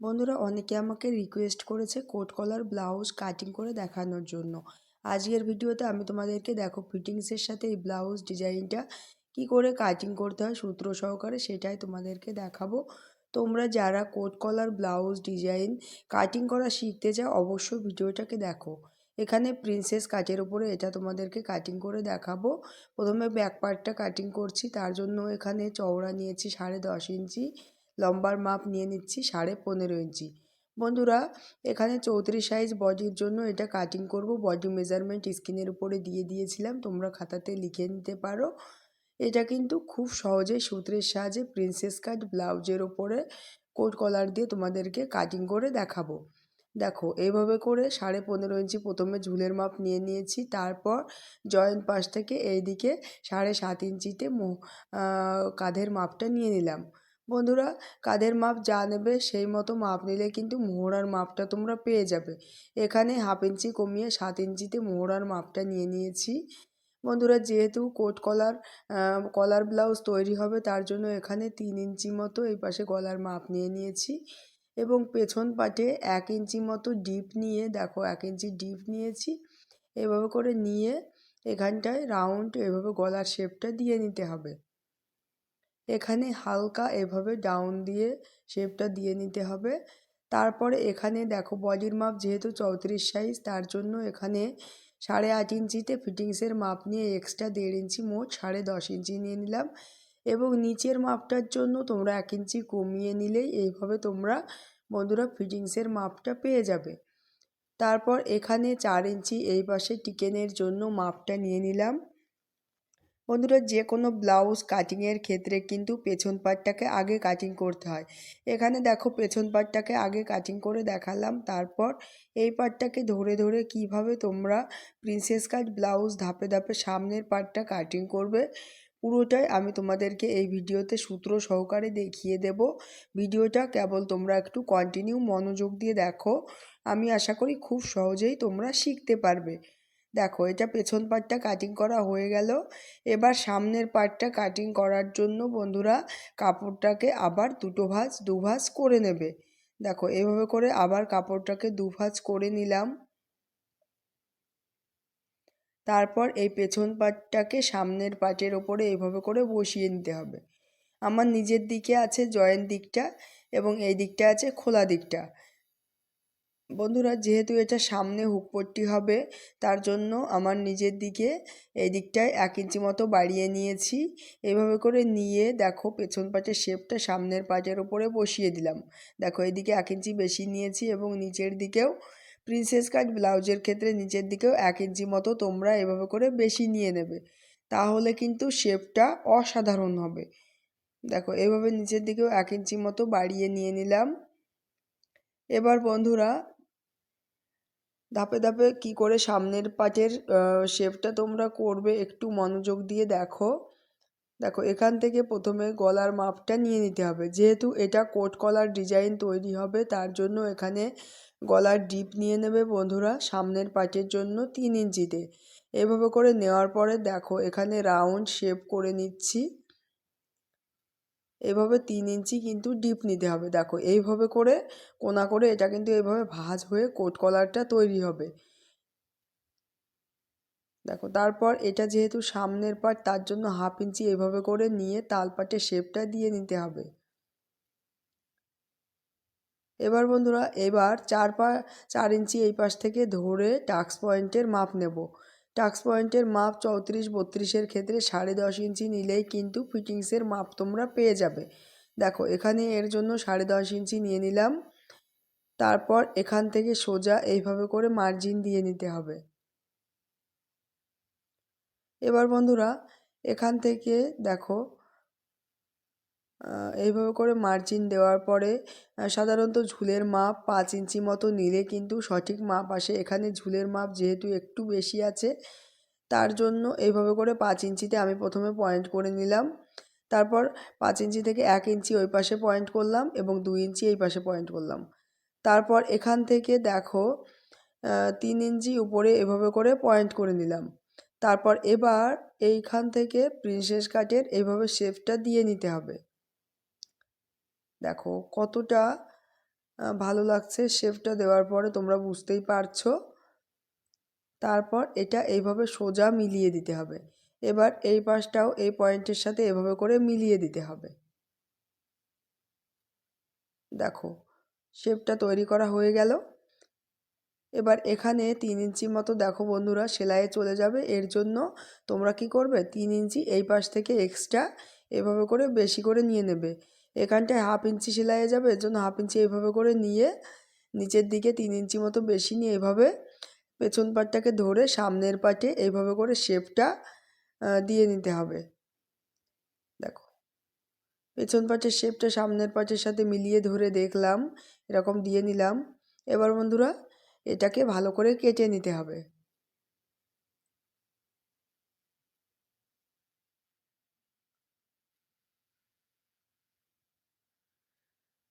বন্ধুরা, অনেকে আমাকে রিকোয়েস্ট করেছে কোট কলার ব্লাউজ কাটিং করে দেখানোর জন্য। আজকের ভিডিওতে আমি তোমাদেরকে দেখো ফিটিংসের সাথে এই ব্লাউজ ডিজাইনটা কি করে কাটিং করতে হয়, সূত্র সহকারে সেটাই তোমাদেরকে দেখাবো। তোমরা যারা coat collar blouse design cutting করা শিখতে চাও, অবশ্যই ভিডিওটাকে দেখো। এখানে প্রিন্সেস কাটের উপরে এটা তোমাদেরকে কাটিং করে দেখাবো। প্রথমে ব্যাক পার্টটা কাটিং করছি, তার জন্য এখানে চওড়া নিয়েছি সাড়ে দশ ইঞ্চি। লম্বার মাপ নিয়ে নিচ্ছি সাড়ে পনেরো ইঞ্চি। বন্ধুরা, এখানে চৌত্রিশ সাইজ বডির জন্য এটা কাটিং করব। বডি মেজারমেন্ট স্ক্রিনের উপরে দিয়ে দিয়েছিলাম, তোমরা খাতাতে লিখে নিতে পারো। এটা কিন্তু খুব সহজেই সূত্রের সাহায্যে প্রিন্সেস কাট ব্লাউজের ওপরে কোট কলার দিয়ে তোমাদেরকে কাটিং করে দেখাবো। দেখো, এইভাবে করে সাড়ে পনেরো ইঞ্চি প্রথমে ঝুলের মাপ নিয়ে নিয়েছি, তারপর জয়েন্ট পাশ থেকে এইদিকে সাড়ে সাত ইঞ্চিতে মো কাঁধের মাপটা নিয়ে নিলাম। বন্ধুরা, কাদের মাপ যা নেবে সেই মতো মাপ নিলে কিন্তু মোহরার মাপটা তোমরা পেয়ে যাবে। এখানে হাফ ইঞ্চি কমিয়ে সাত ইঞ্চিতে মোহরার মাপটা নিয়ে নিয়েছি। বন্ধুরা, যেহেতু কোট কলার কলার ব্লাউজ তৈরি হবে, তার জন্য এখানে তিন ইঞ্চি মতো এই পাশে গলার মাপ নিয়ে নিয়েছি। এবং পেছন পাটে এক ইঞ্চি মতো ডিপ নিয়ে, দেখো এক ইঞ্চি ডিপ নিয়েছি, এভাবে করে নিয়ে এখানটায় রাউন্ড এভাবে গলার শেপটা দিয়ে নিতে হবে। এখানে হালকা এভাবে ডাউন দিয়ে শেপটা দিয়ে নিতে হবে। তারপরে এখানে দেখো বডির মাপ যেহেতু চৌত্রিশ সাইজ তার জন্য এখানে সাড়ে আট ইঞ্চিতে ফিটিংসের মাপ নিয়ে এক্সট্রা দেড় ইঞ্চি, মোট সাড়ে দশ ইঞ্চি নিয়ে নিলাম। এবং নিচের মাপটার জন্য তোমরা এক ইঞ্চি কমিয়ে নিলেই এইভাবে তোমরা বন্ধুরা ফিটিংসের মাপটা পেয়ে যাবে। তারপর এখানে চার ইঞ্চি এই পাশে টিকেনের জন্য মাপটা নিয়ে নিলাম। বন্ধুরা যে কোনো ব্লাউজ কাটিংয়ের ক্ষেত্রে কিন্তু পেছন পাটটাকে আগে কাটিং করতে হয়। এখানে দেখো, পেছন পাটটাকে আগে কাটিং করে দেখালাম, তারপর এই পাটটাকে ধরে ধরে কীভাবে তোমরা প্রিন্সেস কাট ব্লাউজ ধাপে ধাপে সামনের পাটটা কাটিং করবে, পুরোটাই আমি তোমাদেরকে এই ভিডিওতে সূত্র সহকারে দেখিয়ে দেব। ভিডিওটা কেবল তোমরা একটু কন্টিনিউ মনোযোগ দিয়ে দেখো, আমি আশা করি খুব সহজেই তোমরা শিখতে পারবে। দেখো, এটা পেছন পাটটা কাটিং করা হয়ে গেল। এবার সামনের পাটটা কাটিং করার জন্য বন্ধুরা কাপড়টাকে আবার দুটো ভাঁজ, দু ভাঁজ করে নেবে। দেখো, এভাবে করে আবার কাপড়টাকে দু ভাঁজ করে নিলাম। তারপর এই পেছন পাটটাকে সামনের পাটের ওপরে এইভাবে করে বসিয়ে নিতে হবে। আমার নিজের দিকে আছে জয়েন্ট দিকটা এবং এই দিকটা আছে খোলা দিকটা। বন্ধুরা, যেহেতু এটা সামনে হুকপট্টি হবে, তার জন্য আমার নিজের দিকে এই দিকটায় এক ইঞ্চি মতো বাড়িয়ে নিয়েছি। এভাবে করে নিয়ে দেখো, পেছন পাটের শেপটা সামনের পাটের ওপরে বসিয়ে দিলাম। দেখো, এদিকে এক ইঞ্চি বেশি নিয়েছি এবং নিচের দিকেও প্রিন্সেস কাট ব্লাউজের ক্ষেত্রে নিচের দিকেও এক ইঞ্চি মতো তোমরা এভাবে করে বেশি নিয়ে নেবে। তাহলে কিন্তু শেপটা অসাধারণ হবে। দেখো, এভাবে নিচের দিকেও এক ইঞ্চি মতো বাড়িয়ে নিয়ে নিলাম। এবার বন্ধুরা ধাপে ধাপে কি করে সামনের পাটের শেপটা তোমরা করবে একটু মনোযোগ দিয়ে দেখো। দেখো, এখান থেকে প্রথমে গলার মাপটা নিয়ে নিতে হবে। যেহেতু এটা কোট কলার ডিজাইন তৈরি হবে, তার জন্য এখানে গলার ডিপ নিয়ে নেবে বন্ধুরা, সামনের পাটের জন্য তিন ইঞ্চিতে। এভাবে করে নেওয়ার পরে দেখো, এখানে রাউন্ড শেপ করে নিচ্ছি। এভাবে তিন ইঞ্চি কিন্তু ডিপ নিতে হবে। দেখো, এইভাবে করে, কোনা করে এটা কিন্তু এইভাবে ভাজ হয়ে কোট কলারটা তৈরি হবে। দেখো, তারপর এটা যেহেতু সামনের পার্ট তার জন্য হাফ ইঞ্চি এভাবে করে নিয়ে তালপাটের শেপটা দিয়ে নিতে হবে। এবার বন্ধুরা, এবার চার পা, চার ইঞ্চি এই পাশ থেকে ধরে টাক্স পয়েন্টের মাপ নেব। টাক্স পয়েন্টের মাপ চৌত্রিশ, বত্রিশের ক্ষেত্রে সাড়ে দশ ইঞ্চি নিলেই কিন্তু ফিটিংসের মাপ তোমরা পেয়ে যাবে। দেখো, এখানে এর জন্য সাড়ে দশ ইঞ্চি নিয়ে নিলাম। তারপর এখান থেকে সোজা এইভাবে করে মার্জিন দিয়ে নিতে হবে। এবার বন্ধুরা, এখান থেকে দেখো এইভাবে করে মার্জিন দেওয়ার পরে সাধারণত ঝুলের মাপ পাঁচ ইঞ্চি মতো নিলে কিন্তু সঠিক মাপ আসে। এখানে ঝুলের মাপ যেহেতু একটু বেশি আছে, তার জন্য এইভাবে করে পাঁচ ইঞ্চিতে আমি প্রথমে পয়েন্ট করে নিলাম। তারপর পাঁচ ইঞ্চি থেকে এক ইঞ্চি ওই পাশে পয়েন্ট করলাম এবং দুই ইঞ্চি এই পাশে পয়েন্ট করলাম। তারপর এখান থেকে দেখো তিন ইঞ্চি উপরে এভাবে করে পয়েন্ট করে নিলাম। তারপর এবার এইখান থেকে প্রিন্সেস কাটের এইভাবে শেপটা দিয়ে নিতে হবে। দেখো কতটা ভালো লাগছে শেপটা দেওয়ার পরে তোমরা বুঝতেই পারছ। তারপর এটা এইভাবে সোজা মিলিয়ে দিতে হবে। এবার এই পাশটাও এই পয়েন্টের সাথে এভাবে করে মিলিয়ে দিতে হবে। দেখো শেপটা তৈরি করা হয়ে গেল। এবার এখানে তিন ইঞ্চি মতো দেখো বন্ধুরা সেলাইয়ে চলে যাবে। এর জন্য তোমরা কি করবে? তিন ইঞ্চি এই পাশ থেকে এক্সট্রা এভাবে করে বেশি করে নিয়ে নেবে। এখানটায় হাফ ইঞ্চি সেলাইয়ে যাবে, এর জন্য হাফ ইঞ্চি এইভাবে করে নিয়ে নিচের দিকে তিন ইঞ্চি মতো বেশি নিয়ে এভাবে পেছন পাটটাকে ধরে সামনের পাটে এইভাবে করে শেপটা দিয়ে নিতে হবে। দেখো, পেছন পাটের শেপটা সামনের পাটের সাথে মিলিয়ে ধরে দেখলাম, এরকম দিয়ে নিলাম। এবার বন্ধুরা, এটাকে ভালো করে কেটে নিতে হবে।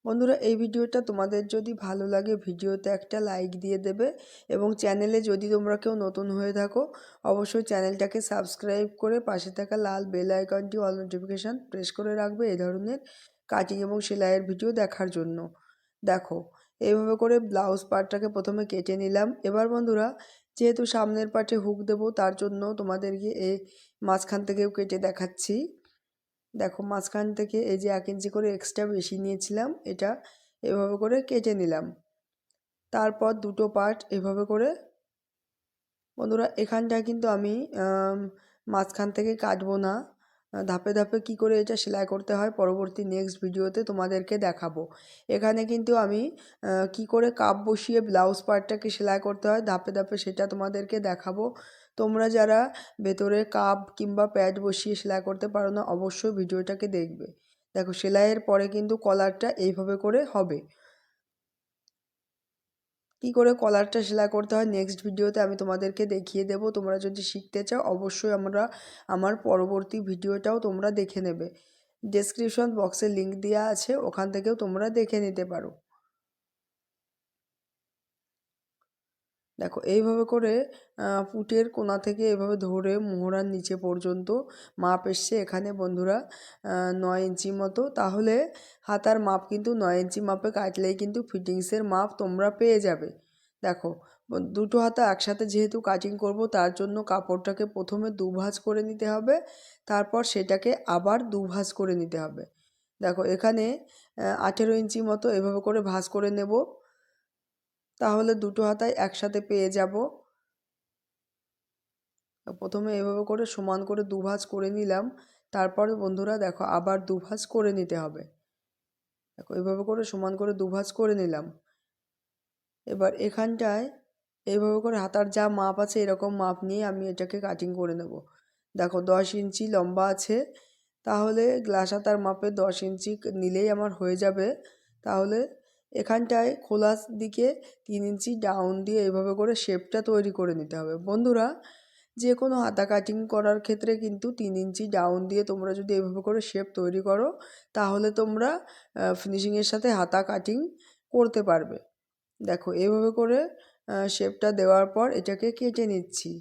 বন্ধুরা, এই ভিডিওটা তোমাদের যদি ভালো লাগে, ভিডিওতে একটা লাইক দিয়ে দেবে এবং চ্যানেলে যদি তোমরা কেউ নতুন হয়ে থাকো, অবশ্যই চ্যানেলটাকে সাবস্ক্রাইব করে পাশে থাকা লাল বেল আইকনটি অল নোটিফিকেশান প্রেস করে রাখবে এই ধরনের কাটিং এবং সেলাইয়ের ভিডিও দেখার জন্য। দেখো, এইভাবে করে ব্লাউজ পার্টটাকে প্রথমে কেটে নিলাম। এবার বন্ধুরা, যেহেতু সামনের পার্টে হুক দেবো, তার জন্য তোমাদেরকে এই মাঝখান থেকেও কেটে দেখাচ্ছি। দেখো মাঝখান থেকে এই যে এক ইঞ্চি করে এক্সট্রা বেশি নিয়েছিলাম, এটা এভাবে করে কেটে নিলাম। তারপর দুটো পার্ট এভাবে করে, বন্ধুরা এখানটায় কিন্তু আমি মাঝখান থেকে কাটবো না। ধাপে ধাপে কি করে এটা সেলাই করতে হয় পরবর্তী নেক্সট ভিডিওতে তোমাদেরকে দেখাবো। এখানে কিন্তু আমি কি করে কাপ বসিয়ে ব্লাউজ পার্টটাকে সেলাই করতে হয় ধাপে ধাপে সেটা তোমাদেরকে দেখাবো। তোমরা যারা ভেতরে কাপ কিংবা প্যাড বসিয়ে সেলাই করতে পারো না, অবশ্যই ভিডিওটাকে দেখবে। দেখো, সেলাইয়ের পরে কিন্তু কলারটা এইভাবে করে হবে। কি করে কলারটা সেলাই করতে হয় নেক্সট ভিডিওতে আমি তোমাদেরকে দেখিয়ে দেব। তোমরা যদি শিখতে চাও, অবশ্যই আমরা আমার পরবর্তী ভিডিওটাও তোমরা দেখে নেবে। ডেসক্রিপশন বক্সে লিঙ্ক দেওয়া আছে, ওখান থেকেও তোমরা দেখে নিতে পারো। দেখো, এইভাবে করে পুটের কোনা থেকে এভাবে ধরে মোহরার নিচে পর্যন্ত মাপ এসছে। এখানে বন্ধুরা নয় ইঞ্চি মতো। তাহলে হাতার মাপ কিন্তু নয় ইঞ্চি মাপে কাটলেই কিন্তু ফিটিংসের মাপ তোমরা পেয়ে যাবে। দেখো দুটো হাতা একসাথে যেহেতু কাটিং করব, তার জন্য কাপড়টাকে প্রথমে দুভাজ করে নিতে হবে, তারপর সেটাকে আবার দুভাজ করে নিতে হবে। দেখো, এখানে আঠেরো ইঞ্চি মতো এভাবে করে ভাঁজ করে নেব। তাহলে দুটো হাতায় একসাথে পেয়ে যাব। প্রথমে এভাবে করে সমান করে দুভাজ করে নিলাম। তারপরে বন্ধুরা দেখো আবার দুভাজ করে নিতে হবে। দেখো এভাবে করে সমান করে দুভাজ করে নিলাম। এবার এখানটায় এইভাবে করে হাতার যা মাপ আছে এরকম মাপ নিয়ে আমি এটাকে কাটিং করে নেব। দেখো দশ ইঞ্চি লম্বা আছে। তাহলে গ্লাস হাতার মাপে দশ ইঞ্চি নিলেই আমার হয়ে যাবে। তাহলে এখানটায় খোলার দিকে তিন ইঞ্চি ডাউন দিয়ে এভাবে করে শেপটা তৈরি করে নিতে হবে। বন্ধুরা যে কোনো হাতা কাটিং করার ক্ষেত্রে কিন্তু তিন ইঞ্চি ডাউন দিয়ে তোমরা যদি এভাবে করে শেপ তৈরি করো, তাহলে তোমরা ফিনিশিংয়ের সাথে হাতা কাটিং করতে পারবে। দেখো, এভাবে করে শেপটা দেওয়ার পর এটাকে কেটে নিচ্ছি।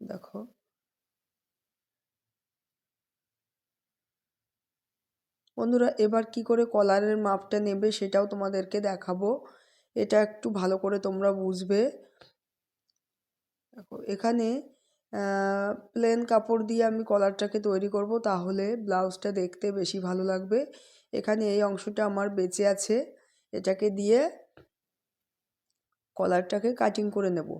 দেখো বন্ধুরা, এবার কি করে কলারের মাপটা নেবে সেটাও তোমাদেরকে দেখাবো। এটা একটু ভালো করে তোমরা বুঝবে। দেখো, এখানে প্লেন কাপড় দিয়ে আমি কলারটাকে তৈরি করব, তাহলে ব্লাউজটা দেখতে বেশি ভালো লাগবে। এখানে এই অংশটা আমার বেঁচে আছে। এটাকে দিয়ে কলারটাকে কাটিং করে নেব।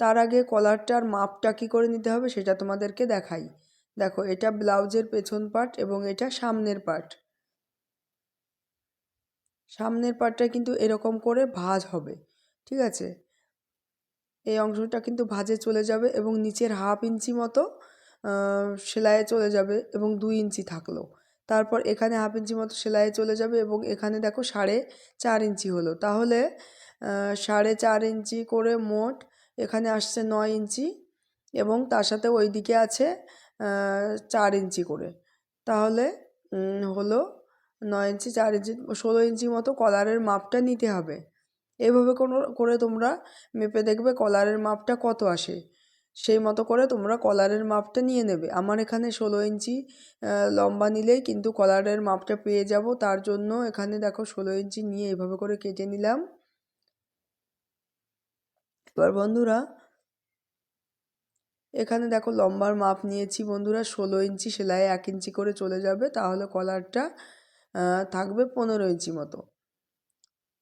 তার আগে কলারটার মাপটা কী করে নিতে হবে সেটা তোমাদেরকে দেখাই। দেখো, এটা ব্লাউজের পেছন পার্ট এবং এটা সামনের পার্ট। সামনের পার্টটা কিন্তু এরকম করে ভাজ হবে, ঠিক আছে? এই অংশটা কিন্তু ভাজে চলে যাবে এবং নিচের হাফ ইঞ্চি মতো সেলাইয়ে চলে যাবে এবং দুই ইঞ্চি থাকল। তারপর এখানে হাফ ইঞ্চি মতো সেলাইয়ে চলে যাবে এবং এখানে দেখো সাড়ে চার ইঞ্চি হলো। তাহলে সাড়ে চার ইঞ্চি করে মোট এখানে আসছে নয় ইঞ্চি এবং তার সাথে ওই দিকে আছে চার ইঞ্চি করে। তাহলে হলো নয় ইঞ্চি, চার ইঞ্চি, ষোলো ইঞ্চি মতো কলারের মাপটা নিতে হবে। এভাবে কোনো, করে তোমরা মেপে দেখবে কলারের মাপটা কত আসে। সেই মতো করে তোমরা কলারের মাপটা নিয়ে নেবে। আমার এখানে ষোলো ইঞ্চি লম্বা নিলেই কিন্তু কলারের মাপটা পেয়ে যাব। তার জন্য এখানে দেখো ষোলো ইঞ্চি নিয়ে এভাবে করে কেটে নিলাম। এবার বন্ধুরা এখানে দেখো লম্বার মাপ নিয়েছি বন্ধুরা, ষোলো ইঞ্চি সেলাই এক ইঞ্চি করে চলে যাবে, তাহলে কলারটা থাকবে পনেরো ইঞ্চি মতো।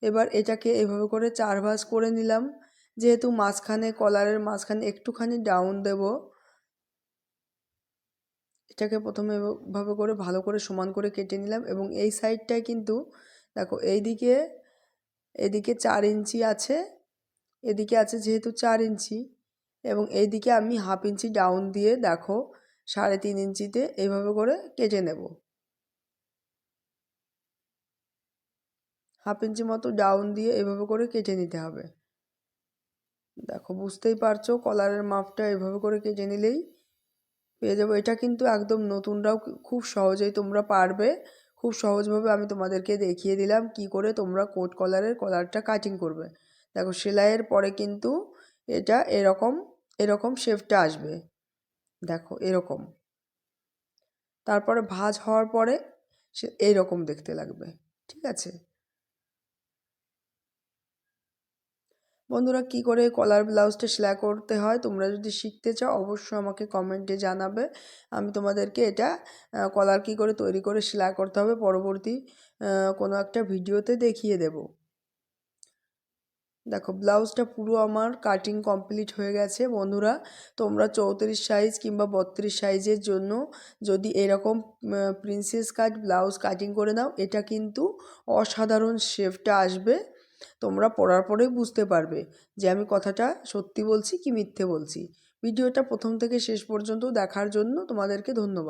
এবার এটাকে এভাবে করে চার ভাঁজ করে নিলাম, যেহেতু মাঝখানে কলারের মাঝখানে একটুখানি ডাউন দেব, এটাকে প্রথমে এভাবে করে ভালো করে সমান করে কেটে নিলাম এবং এই সাইডটায় কিন্তু দেখো এইদিকে, এদিকে চার ইঞ্চি আছে, এদিকে আছে যেহেতু চার ইঞ্চি এবং এইদিকে আমি হাফ ইঞ্চি ডাউন দিয়ে দেখো সাড়ে তিন ইঞ্চিতে এইভাবে করে কেটে নেব। হাফ ইঞ্চি মতো ডাউন দিয়ে এভাবে করে কেটে নিতে হবে। দেখো, বুঝতেই পারছ কলারের মাপটা এভাবে করে কেটে নিলেই পেয়ে যাব। এটা কিন্তু একদম নতুনরাও খুব সহজেই তোমরা পারবে। খুব সহজভাবে আমি তোমাদেরকে দেখিয়ে দিলাম কি করে তোমরা কোট কলারের কলারটা কাটিং করবে। দেখো, সেলাইয়ের পরে কিন্তু এটা এরকম এরকম শেপটা আসবে। দেখো, এরকম। তারপরে ভাজ হওয়ার পরে সে এইরকম দেখতে লাগবে, ঠিক আছে? বন্ধুরা, কি করে কলার ব্লাউজটা সেলাই করতে হয় তোমরা যদি শিখতে চাও, অবশ্যই আমাকে কমেন্টে জানাবে। আমি তোমাদেরকে এটা কলার কি করে তৈরি করে সেলাই করতে হবে, পরবর্তী কোনো একটা ভিডিওতে দেখিয়ে দেব। দেখো, ব্লাউজটা পুরো আমার কাটিং কমপ্লিট হয়ে গেছে। বন্ধুরা, তোমরা চৌত্রিশ সাইজ কিংবা বত্রিশ সাইজের জন্য যদি এরকম প্রিন্সেস কাট ব্লাউজ কাটিং করে নাও, এটা কিন্তু অসাধারণ শেপটা আসবে। তোমরা পড়ার পরেই বুঝতে পারবে যে আমি কথাটা সত্যি বলছি কি মিথ্যে বলছি। ভিডিওটা প্রথম থেকে শেষ পর্যন্ত দেখার জন্য তোমাদেরকে ধন্যবাদ।